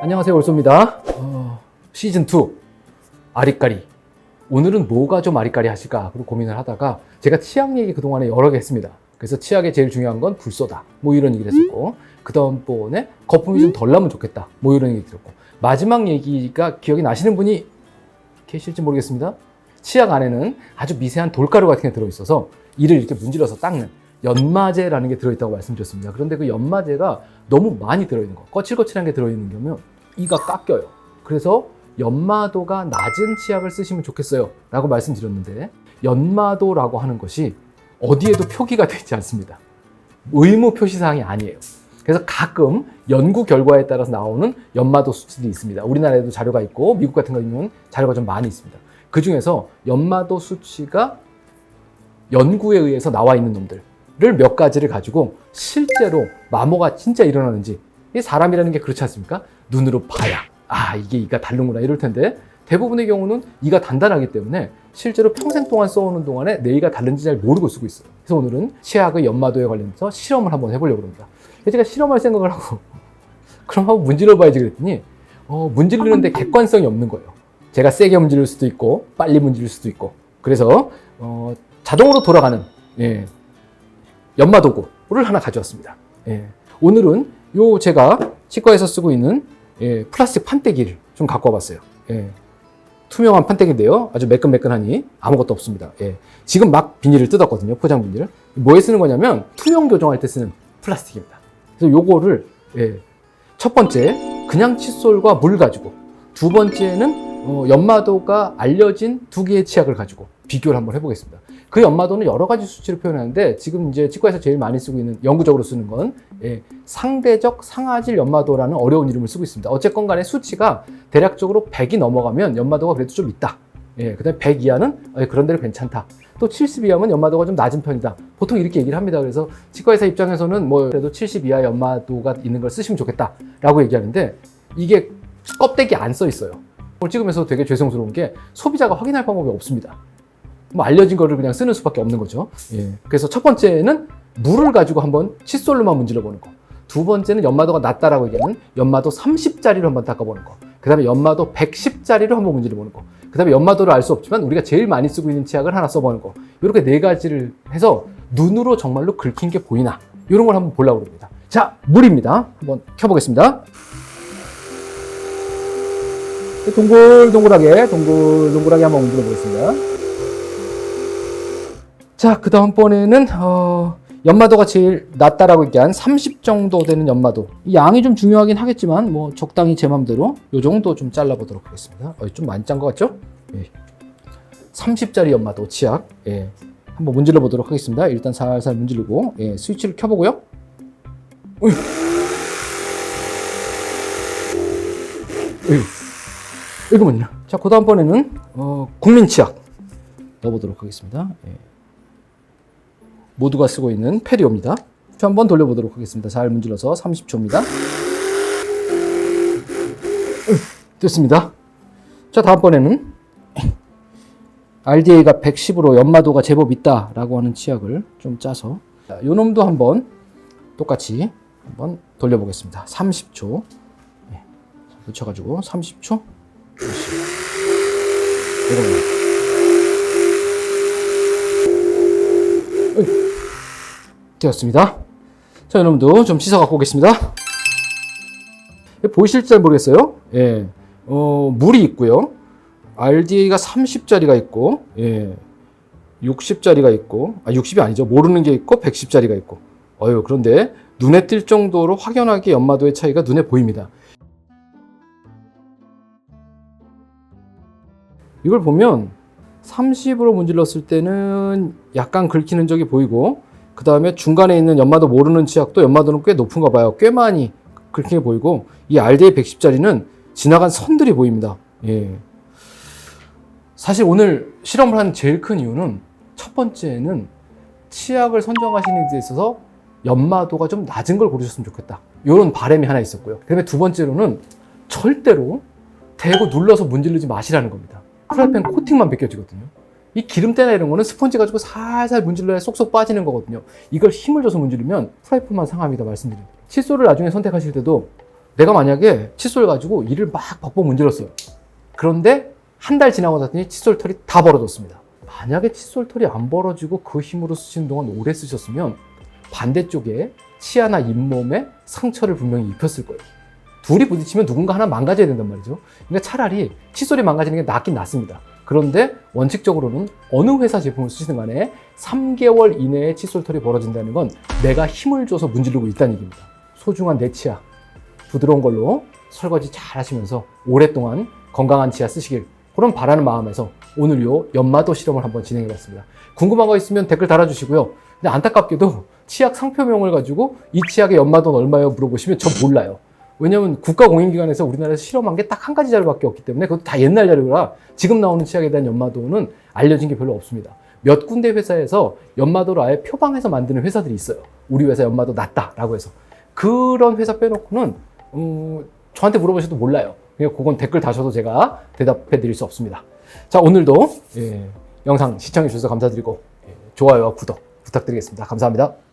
안녕하세요 올소입니다. 어, 시즌2 아리까리. 오늘은 뭐가 좀 아리까리 하실까 고민을 하다가 제가 치약 얘기 그동안에 여러 개 했습니다. 그래서 치약에 제일 중요한 건 불소다. 뭐 이런 얘기를 했었고 그 다음번에 거품이 좀 덜 나면 좋겠다. 뭐 이런 얘기 들었고. 마지막 얘기가 기억이 나시는 분이 계실지 모르겠습니다. 치약 안에는 아주 미세한 돌가루 같은 게 들어있어서 이를 이렇게 문질러서 닦는 연마제라는 게 들어있다고 말씀드렸습니다. 그런데 그 연마제가 너무 많이 들어있는 거, 거칠거칠한 게 들어있는 경우면 이가 깎여요. 그래서 연마도가 낮은 치약을 쓰시면 좋겠어요. 라고 말씀드렸는데 연마도라고 하는 것이 어디에도 표기가 되지 않습니다. 의무 표시사항이 아니에요. 그래서 가끔 연구 결과에 따라서 나오는 연마도 수치들이 있습니다. 우리나라에도 자료가 있고 미국 같은 경우는 자료가 좀 많이 있습니다. 그 중에서 연마도 수치가 연구에 의해서 나와 있는 놈들을 몇 가지를 가지고 실제로 마모가 진짜 일어나는지 이 사람이라는 게 그렇지 않습니까? 눈으로 봐야 아 이게 이가 다른구나 이럴 텐데 대부분의 경우는 이가 단단하기 때문에 실제로 평생 동안 써오는 동안에 내 이가 다른지 잘 모르고 쓰고 있어요. 그래서 오늘은 치약의 연마도에 관련해서 실험을 한번 해보려고 합니다. 제가 실험할 생각을 하고 그럼 한번 문질러 봐야지 그랬더니 어, 문지르는데 객관성이 없는 거예요. 제가 세게 문지를 수도 있고 빨리 문지를 수도 있고 그래서 어, 자동으로 돌아가는 예, 연마도구를 하나 가져왔습니다. 예, 오늘은 요 제가 치과에서 쓰고 있는 예, 플라스틱 판때기를 좀 갖고 와봤어요. 예, 투명한 판때기인데요. 아주 매끈매끈하니 아무것도 없습니다. 예, 지금 막 비닐을 뜯었거든요. 포장 비닐을. 뭐에 쓰는 거냐면 투명 교정할 때 쓰는 플라스틱입니다. 그래서 요거를 예, 첫 번째 그냥 칫솔과 물 가지고 두 번째는 어, 연마도가 알려진 두 개의 치약을 가지고 비교를 한번 해보겠습니다. 그 연마도는 여러 가지 수치를 표현하는데 지금 이제 치과에서 제일 많이 쓰고 있는 영구적으로 쓰는 건 예, 상대적 상하질 연마도라는 어려운 이름을 쓰고 있습니다. 어쨌건 간에 수치가 대략적으로 100이 넘어가면 연마도가 그래도 좀 있다. 예, 그다음에 100 이하는 어, 그런 데는 괜찮다. 또 70 이하면 연마도가 좀 낮은 편이다. 보통 이렇게 얘기를 합니다. 그래서 치과의사 입장에서는 뭐 그래도 70 이하 연마도가 있는 걸 쓰시면 좋겠다라고 얘기하는데 이게 껍데기 안 써 있어요. 이걸 찍으면서 되게 죄송스러운 게 소비자가 확인할 방법이 없습니다. 뭐 알려진 거를 그냥 쓰는 수밖에 없는 거죠. 예. 그래서 첫 번째는 물을 가지고 한번 칫솔로만 문질러 보는 거. 두 번째는 연마도가 낮다라고 얘기하는 연마도 30짜리로 한번 닦아보는 거. 그 다음에 연마도 110짜리로 한번 문질러 보는 거. 그 다음에 연마도를 알 수 없지만 우리가 제일 많이 쓰고 있는 치약을 하나 써보는 거. 이렇게 네 가지를 해서 눈으로 정말로 긁힌 게 보이나. 이런 걸 한번 보려고 합니다. 자, 물입니다. 한번 켜보겠습니다. 동글동글하게, 동글동글하게 한번 문질러 보겠습니다. 자, 그 다음번에는, 어, 연마도가 제일 낮다라고 얘기한 30 정도 되는 연마도. 이 양이 좀 중요하긴 하겠지만, 뭐, 적당히 제 맘대로 요 정도 좀 잘라보도록 하겠습니다. 어, 좀 많이 짠 것 같죠? 예. 30짜리 연마도 치약. 예. 한번 문질러 보도록 하겠습니다. 일단 살살 문지르고, 예, 스위치를 켜보고요. 어휴. 이거만요. 자, 그 다음번에는, 어, 국민 치약. 넣어보도록 하겠습니다. 예. 모두가 쓰고 있는 페리오입니다. 한번 돌려보도록 하겠습니다. 잘 문질러서 30초입니다. 됐습니다. 자, 다음번에는 RDA가 110으로 연마도가 제법 있다라고 하는 치약을 좀 짜서 자, 요 놈도 한번 똑같이 한번 돌려보겠습니다. 30초. 네. 붙여가지고 30초. 이런 되었습니다. 자, 여러분도 좀 씻어 갖고 오겠습니다. 보이실지 잘 모르겠어요. 예. 어, 물이 있고요. RDA가 30짜리가 있고, 예. 60짜리가 있고, 아, 60이 아니죠. 모르는 게 있고, 110짜리가 있고. 어유 그런데 눈에 띌 정도로 확연하게 연마도의 차이가 눈에 보입니다. 이걸 보면 30으로 문질렀을 때는 약간 긁히는 적이 보이고, 그 다음에 중간에 있는 연마도 모르는 치약도 연마도는 꽤 높은가 봐요. 꽤 많이 그렇게 보이고 이 RDA 110짜리는 지나간 선들이 보입니다. 예. 사실 오늘 실험을 한 제일 큰 이유는 첫 번째는 치약을 선정하시는 데 있어서 연마도가 좀 낮은 걸 고르셨으면 좋겠다. 이런 바람이 하나 있었고요. 그 다음에 두 번째로는 절대로 대고 눌러서 문지르지 마시라는 겁니다. 프라이팬 코팅만 벗겨지거든요. 이 기름때나 이런 거는 스펀지 가지고 살살 문질러야 쏙쏙 빠지는 거거든요. 이걸 힘을 줘서 문지르면 프라이팬만 상합니다. 말씀드립니다. 칫솔을 나중에 선택하실 때도 내가 만약에 칫솔 가지고 이를 막 벅벅 문질렀어요. 그런데 한 달 지나고 났더니 칫솔 털이 다 벌어졌습니다. 만약에 칫솔 털이 안 벌어지고 그 힘으로 쓰시는 동안 오래 쓰셨으면 반대쪽에 치아나 잇몸에 상처를 분명히 입혔을 거예요. 둘이 부딪히면 누군가 하나 망가져야 된단 말이죠. 그러니까 차라리 칫솔이 망가지는 게 낫긴 낫습니다. 그런데 원칙적으로는 어느 회사 제품을 쓰시든 간에 3개월 이내에 칫솔 털이 벌어진다는 건 내가 힘을 줘서 문지르고 있다는 얘기입니다. 소중한 내 치아 부드러운 걸로 설거지 잘 하시면서 오랫동안 건강한 치아 쓰시길 그런 바라는 마음에서 오늘 요 연마도 실험을 한번 진행해 봤습니다. 궁금한 거 있으면 댓글 달아주시고요. 근데 안타깝게도 치약 상표명을 가지고 이 치약의 연마도는 얼마예요 물어보시면 전 몰라요. 왜냐면 국가공인기관에서 우리나라에서 실험한 게 딱 한 가지 자료밖에 없기 때문에 그것도 다 옛날 자료라 지금 나오는 치약에 대한 연마도는 알려진 게 별로 없습니다. 몇 군데 회사에서 연마도를 아예 표방해서 만드는 회사들이 있어요. 우리 회사 연마도 낮다라고 해서 그런 회사 빼놓고는 음, 저한테 물어보셔도 몰라요. 그냥 그건 댓글 다셔도 제가 대답해 드릴 수 없습니다. 자 오늘도 예, 영상 시청해 주셔서 감사드리고 예, 좋아요와 구독 부탁드리겠습니다. 감사합니다.